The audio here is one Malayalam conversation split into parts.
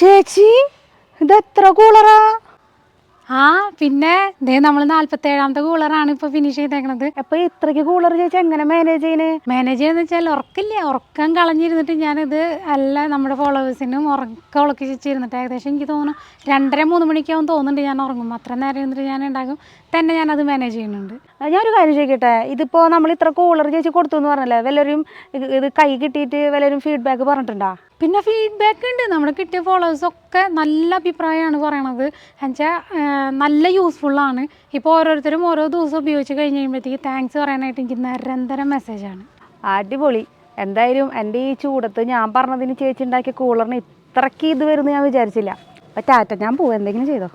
ചേച്ചി ഇതെത്ര കൂളറാ ആ പിന്നെ ദേ നമ്മൾ നാല്പത്തേഴാമത്തെ കൂളറാണ് ഇപ്പൊ ഫിനിഷ് ചെയ്തേക്കണത്. അപ്പൊ ഇത്രയ്ക്ക് കൂളർ ചേച്ചി എങ്ങനെ മാനേജ് ചെയ്യണേ? മാനേജ് ചെയ്യുന്ന വെച്ചാൽ ഉറക്കില്ല. ഉറക്കം കളഞ്ഞിരുന്നിട്ട് ഞാനിത് അല്ല നമ്മുടെ ഫോളോവേഴ്സിനും ഉറക്കം ഉളക്കി ഏകദേശം എനിക്ക് തോന്നുന്നു രണ്ടര മൂന്ന് മണിക്കാവും തോന്നുന്നുണ്ട് ഞാൻ ഉറങ്ങും അത്ര നേരം ഇരുന്നിട്ട് ഞാൻ ഉണ്ടാകും. തന്നെ ഞാനത് മാനേജ് ചെയ്യുന്നുണ്ട്. ഞാനൊരു കാര്യം ചോദിക്കട്ടെ? ഇതിപ്പോ നമ്മൾ ഇത്ര കൂളർ ചേച്ചി കൊടുത്തു എന്ന് പറഞ്ഞല്ലേ? വല്ലവരും ഇത് ഇത് കൈ കിട്ടിയിട്ട് വല്ലവരും ഫീഡ്ബാക്ക് പറഞ്ഞിട്ടുണ്ടാ? പിന്നെ ഫീഡ്ബാക്ക് ഉണ്ട്. നമ്മുടെ കിട്ടിയ ഫോളോവേഴ്സ് ഒക്കെ നല്ല അഭിപ്രായമാണ് പറയണത്. എന്നുവെച്ചാൽ നല്ല യൂസ്ഫുള്ളാണ് ഇപ്പോൾ ഓരോരുത്തരും ഓരോ ദിവസം ഉപയോഗിച്ച് കഴിഞ്ഞ് കഴിയുമ്പോഴത്തേക്ക് താങ്ക്സ് പറയാനായിട്ട് എനിക്ക് നിരന്തരം മെസ്സേജാണ് അടിപൊളി. എന്തായാലും എന്റെ ഈ ചൂടത്ത് ഞാൻ പറഞ്ഞതിന് ചേച്ചി ഉണ്ടാക്കിയ കൂളറിന് ഇത്രയ്ക്ക് ഇത് വരുമെന്ന് ഞാൻ വിചാരിച്ചില്ല. അപ്പം ടാറ്റ ഞാൻ പോവും. എന്തെങ്കിലും ചെയ്തോ?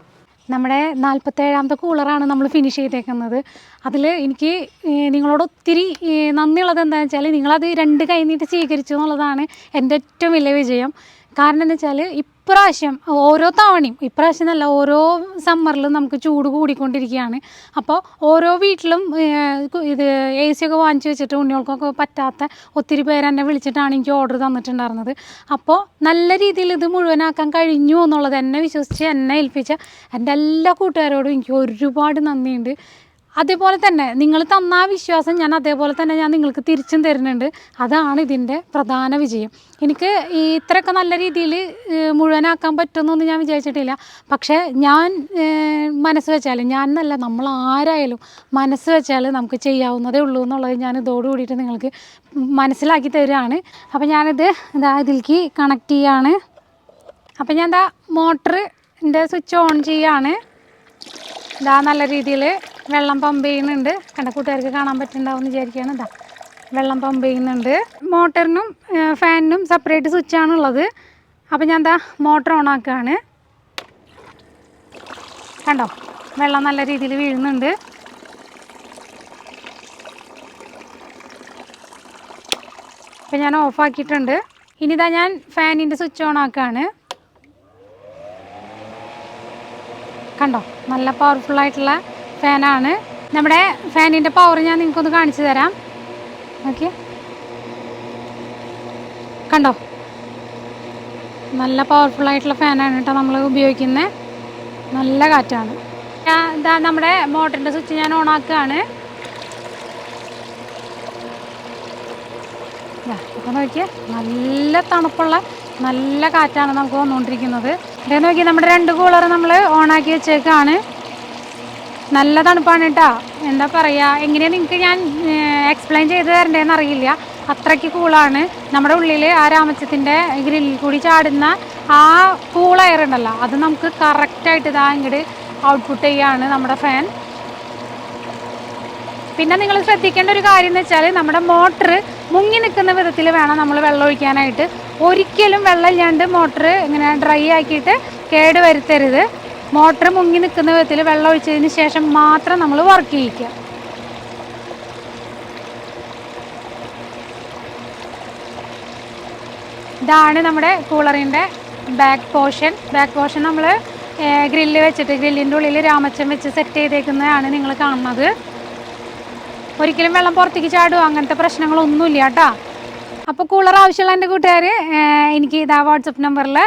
നമ്മുടെ നാൽപ്പത്തേഴാമത്തെ കൂളറാണ് നമ്മൾ ഫിനിഷ് ചെയ്തേക്കുന്നത്. അതിൽ എനിക്ക് നിങ്ങളോട് ഒത്തിരി നന്ദിയുള്ളത് എന്താണെന്ന് വെച്ചാൽ നിങ്ങളത് രണ്ട് കൈ നീട്ടി സ്വീകരിച്ചു എന്നുള്ളതാണ് എന്റെ ഏറ്റവും വലിയ വിജയം. കാരണം എന്താ വെച്ചാൽ ഇപ്രാവശ്യം ഓരോ തവണയും ഇപ്രാവശ്യം നല്ല ഓരോ സമ്മറിലും നമുക്ക് ചൂട് കൂടിക്കൊണ്ടിരിക്കുകയാണ്. അപ്പോൾ ഓരോ വീട്ടിലും ഇത് എ സി ഒക്കെ വാങ്ങിച്ചു വെച്ചിട്ട് ഉണ്ണികൾക്കൊക്കെ പറ്റാത്ത ഒത്തിരി പേര് എന്നെ വിളിച്ചിട്ടാണ് എനിക്ക് ഓർഡർ തന്നിട്ടുണ്ടായിരുന്നത്. അപ്പോൾ നല്ല രീതിയിൽ ഇത് മുഴുവനാക്കാൻ കഴിഞ്ഞു എന്നുള്ളത് എന്നെ വിശ്വസിച്ച് എന്നെ ഏൽപ്പിച്ച എന്റെ എല്ലാ കൂട്ടുകാരോടും എനിക്ക് ഒരുപാട് നന്ദിയുണ്ട്. അതേപോലെ തന്നെ നിങ്ങൾ തന്ന വിശ്വാസം ഞാൻ അതേപോലെ തന്നെ ഞാൻ നിങ്ങൾക്ക് തിരിച്ചും തരുന്നുണ്ട്. അതാണ് ഇതിന്റെ പ്രധാന വിജയം. എനിക്ക് ഈ ഇത്രയൊക്കെ നല്ല രീതിയിൽ മുഴുവനാക്കാൻ പറ്റുമെന്നൊന്നും ഞാൻ വിചാരിച്ചിട്ടില്ല. പക്ഷേ ഞാൻ മനസ്സ് വെച്ചാൽ ഞാൻ എന്നല്ല നമ്മൾ ആരായാലും മനസ്സ് വെച്ചാൽ നമുക്ക് ചെയ്യാവുന്നതേ ഉള്ളൂ എന്നുള്ളത് ഞാൻ ഇതോട് കൂടിയിട്ട് നിങ്ങൾക്ക് മനസ്സിലാക്കി തരികയാണ് അപ്പോൾ ഞാനിത് ഇതാ ഇതിലേക്ക് കണക്ട് ചെയ്യാണ്. അപ്പോൾ ഞാൻ എന്താ മോട്ടറിന്റെ സ്വിച്ച് ഓൺ ചെയ്യാണ്. ഇതാ നല്ല രീതിയിൽ വെള്ളം പമ്പ് ചെയ്യുന്നുണ്ട്. കണ്ട കൂട്ടുകാർക്ക് കാണാൻ പറ്റുന്നുണ്ടാവും വിചാരിക്കുകയാണ്. ഇതാ വെള്ളം പമ്പ് ചെയ്യുന്നുണ്ട്. മോട്ടറിനും ഫാനിനും സെപ്പറേറ്റ് സ്വിച്ചാണുള്ളത് അപ്പോൾ ഞാൻ എന്താ മോട്ടർ ഓൺ ആക്കുകയാണ്. കണ്ടോ? വെള്ളം നല്ല രീതിയിൽ വീഴുന്നുണ്ട്. അപ്പോൾ ഞാൻ ഓഫാക്കിയിട്ടുണ്ട് ഇനി ഇതാ ഞാൻ ഫാനിന്റെ സ്വിച്ച് ഓൺ ആക്കുകയാണ്. കണ്ടോ? നല്ല പവർഫുള്ളായിട്ടുള്ള ഫാനാണ്. നമ്മുടെ ഫാനിന്റെ പവർ ഞാൻ നിങ്ങൾക്കൊന്ന് കാണിച്ചു തരാം. ഓക്കെ കണ്ടോ? നല്ല പവർഫുൾ ആയിട്ടുള്ള ഫാനാണ് കേട്ടോ നമ്മൾ ഉപയോഗിക്കുന്നത് നല്ല കാറ്റാണ്. ഇതാ നമ്മുടെ മോട്ടറിന്റെ സ്വിച്ച് ഞാൻ ഓൺ ആക്കുകയാണ് ഇപ്പം നോക്കിയേ. നല്ല തണുപ്പുള്ള നല്ല കാറ്റാണ് നമുക്ക് വന്നുകൊണ്ടിരിക്കുന്നത് ഇതേ നോക്കി നമ്മുടെ രണ്ട് കൂളർ നമ്മൾ ഓണാക്കി വെച്ചേക്കാണ്. നല്ല തണുപ്പാണ് കേട്ടോ എന്താ പറയുക എങ്ങനെയാണ് നിങ്ങൾക്ക് ഞാൻ എക്സ്പ്ലെയിൻ ചെയ്ത് തരണ്ടേന്ന് അറിയില്ല. അത്രയ്ക്ക് കൂളാണ്. നമ്മുടെ ഉള്ളിൽ ആ രാമച്ചത്തിന്റെ ഗ്രില്ലിൽ കൂടി ചാടുന്ന ആ കൂൾ എയർ ഉണ്ടല്ലോ അത് നമുക്ക് കറക്റ്റായിട്ട് ഇതാ ഇങ്ങോട്ട് ഔട്ട്പുട്ട് ചെയ്യാണ് നമ്മുടെ ഫാൻ പിന്നെ നിങ്ങൾ ശ്രദ്ധിക്കേണ്ട ഒരു കാര്യം എന്ന് വെച്ചാൽ നമ്മുടെ മോട്ടർ മുങ്ങി നിൽക്കുന്ന വിധത്തിൽ വേണം നമ്മൾ വെള്ളം ഒഴിക്കാനായിട്ട്. ഒരിക്കലും വെള്ളം ഇല്ലാണ്ട് മോട്ടർ ഇങ്ങനെ ഡ്രൈ ആക്കിയിട്ട് കേട് വരുത്തരുത്. മോട്ടർ മുങ്ങി നിൽക്കുന്ന വിധത്തിൽ വെള്ളം ഒഴിച്ചതിന് ശേഷം മാത്രം നമ്മൾ വർക്ക് ചെയ്യിക്കുക. ഇതാണ് നമ്മുടെ കൂളറിന്റെ ബാക്ക് പോർഷൻ ബാക്ക് പോർഷൻ നമ്മൾ ഗ്രില്ല് വെച്ചിട്ട് ഗ്രില്ലിന്റെ ഉള്ളിൽ രാമച്ചം വെച്ച് സെറ്റ് ചെയ്തേക്കുന്നതാണ് നിങ്ങൾ കാണുന്നത്. ഒരിക്കലും വെള്ളം പുറത്തേക്ക് ചാടുമോ അങ്ങനത്തെ പ്രശ്നങ്ങളൊന്നുമില്ല കേട്ടോ. അപ്പോൾ കൂളർ ആവശ്യമുള്ള എന്റെ കൂട്ടുകാർ എനിക്ക് ഇതാ വാട്സപ്പ് നമ്പറിൽ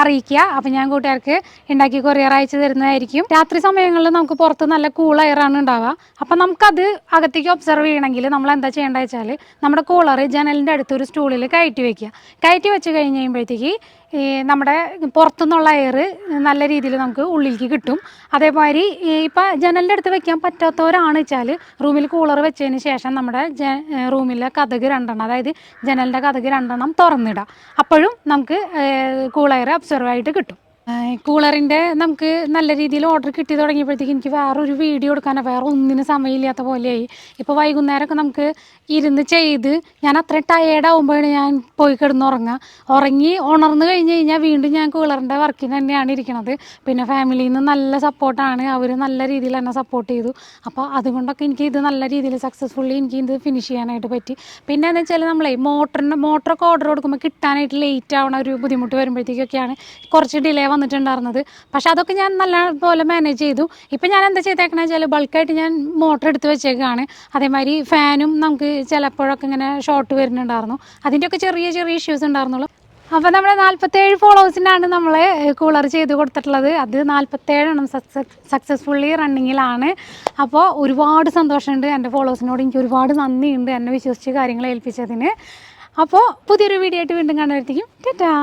അറിയിക്കുക. അപ്പോൾ ഞാൻ കൂട്ടുകാർക്ക് ഉണ്ടാക്കി കൊറിയർ അയച്ചു തരുന്നതായിരിക്കും. രാത്രി സമയങ്ങളിൽ നമുക്ക് പുറത്ത് നല്ല കൂൾ എയറാണ് ഉണ്ടാവുക അപ്പോൾ നമുക്കത് അകത്തേക്ക് ഒബ്സർവ് ചെയ്യണമെങ്കിൽ നമ്മൾ എന്താ ചെയ്യേണ്ടത് വെച്ചാൽ നമ്മുടെ കൂളർ ജനലിന്റെ അടുത്ത് ഒരു സ്റ്റൂളിൽ കയറ്റി വെക്കുക. കയറ്റി വെച്ച് കഴിഞ്ഞ് കഴിയുമ്പോഴത്തേക്ക് ഈ നമ്മുടെ പുറത്തുനിന്നുള്ള എയർ നല്ല രീതിയിൽ നമുക്ക് ഉള്ളിലേക്ക് കിട്ടും. അതേമാതിരി ഇപ്പം ജനലിന്റെ അടുത്ത് വെക്കാൻ പറ്റാത്തവരാണ് വെച്ചാൽ റൂമിൽ കൂളർ വെച്ചതിന് ശേഷം നമ്മുടെ റൂമിലെ കഥക് രണ്ടെണ്ണം അതായത് ജനലിന്റെ കഥക് രണ്ടെണ്ണം തുറന്നിടാം. അപ്പോഴും നമുക്ക് കൂൾ എയർ അബ്സർവ് ആയിട്ട് കിട്ടും. കൂളറിന്റെ നമുക്ക് നല്ല രീതിയിൽ ഓർഡർ കിട്ടി തുടങ്ങിയപ്പോഴത്തേക്ക് എനിക്ക് വേറൊരു വീഡിയോ എടുക്കാനോ വേറെ ഒന്നിനും സമയമില്ലാത്ത പോലെയായി. ഇപ്പോൾ വൈകുന്നേരമൊക്കെ നമുക്ക് ഇരുന്ന് ചെയ്ത് ഞാൻ അത്ര ടയേർഡ് ആകുമ്പോഴാണ് ഞാൻ പോയി കിടന്ന് ഉറങ്ങുക ഉറങ്ങി ഉണർന്നു കഴിഞ്ഞ് കഴിഞ്ഞാൽ വീണ്ടും ഞാൻ കൂളറിന്റെ വർക്കിന് തന്നെയാണ് ഇരിക്കുന്നത് പിന്നെ ഫാമിലിയിൽ നിന്ന് നല്ല സപ്പോർട്ടാണ് അവർ നല്ല രീതിയിൽ എന്നെ സപ്പോർട്ട് ചെയ്തു. അപ്പോൾ അതുകൊണ്ടൊക്കെ എനിക്ക് ഇത് നല്ല രീതിയിൽ സക്സസ്ഫുള്ളി എനിക്ക് ഇത് ഫിനിഷ് ചെയ്യാനായിട്ട് പറ്റി. പിന്നെ എന്ന് വെച്ചാൽ നമ്മളെ മോട്ടറിന്റെ മോട്ടറൊക്കെ ഓർഡർ കൊടുക്കുമ്പോൾ കിട്ടാനായിട്ട് ലേറ്റ് ആവണ ഒരു ബുദ്ധിമുട്ട് വരുമ്പോഴത്തേക്കൊക്കെയാണ് കുറച്ച് ഡിലേ വന്നിട്ടുണ്ടായിരുന്നത്. പക്ഷെ അതൊക്കെ ഞാൻ നല്ല പോലെ മാനേജ് ചെയ്തു. ഇപ്പം ഞാൻ എന്താ ചെയ്തേക്കണേ വെച്ചാൽ ബൾക്കായിട്ട് ഞാൻ മോട്ടർ എടുത്ത് വെച്ചേക്കാണ്. അതേമാതിരി ഫാനും നമുക്ക് ചിലപ്പോഴൊക്കെ ഇങ്ങനെ ഷോർട്ട് വരുന്നുണ്ടായിരുന്നു. അതിന്റെയൊക്കെ ചെറിയ ചെറിയ ഇഷ്യൂസ് ഉണ്ടായിരുന്നുള്ളൂ. അപ്പോൾ നമ്മുടെ നാൽപ്പത്തേഴ് ഫോളോവേഴ്സിനാണ് നമ്മൾ കൂളർ ചെയ്ത് കൊടുത്തിട്ടുള്ളത്. അത് നാൽപ്പത്തേഴെണ്ണം സക്സസ് സക്സസ്ഫുള്ളി റണ്ണിങ്ങിലാണ് അപ്പോൾ ഒരുപാട് സന്തോഷമുണ്ട് എന്റെ ഫോളോവേഴ്സിനോട് എനിക്ക് ഒരുപാട് നന്ദിയുണ്ട് എന്നെ വിശ്വസിച്ച് കാര്യങ്ങൾ ഏൽപ്പിച്ചതിന്. അപ്പോൾ പുതിയൊരു വീഡിയോ ആയിട്ട് വീണ്ടും കാണുമ്പോഴത്തേക്കും ടാറ്റാ!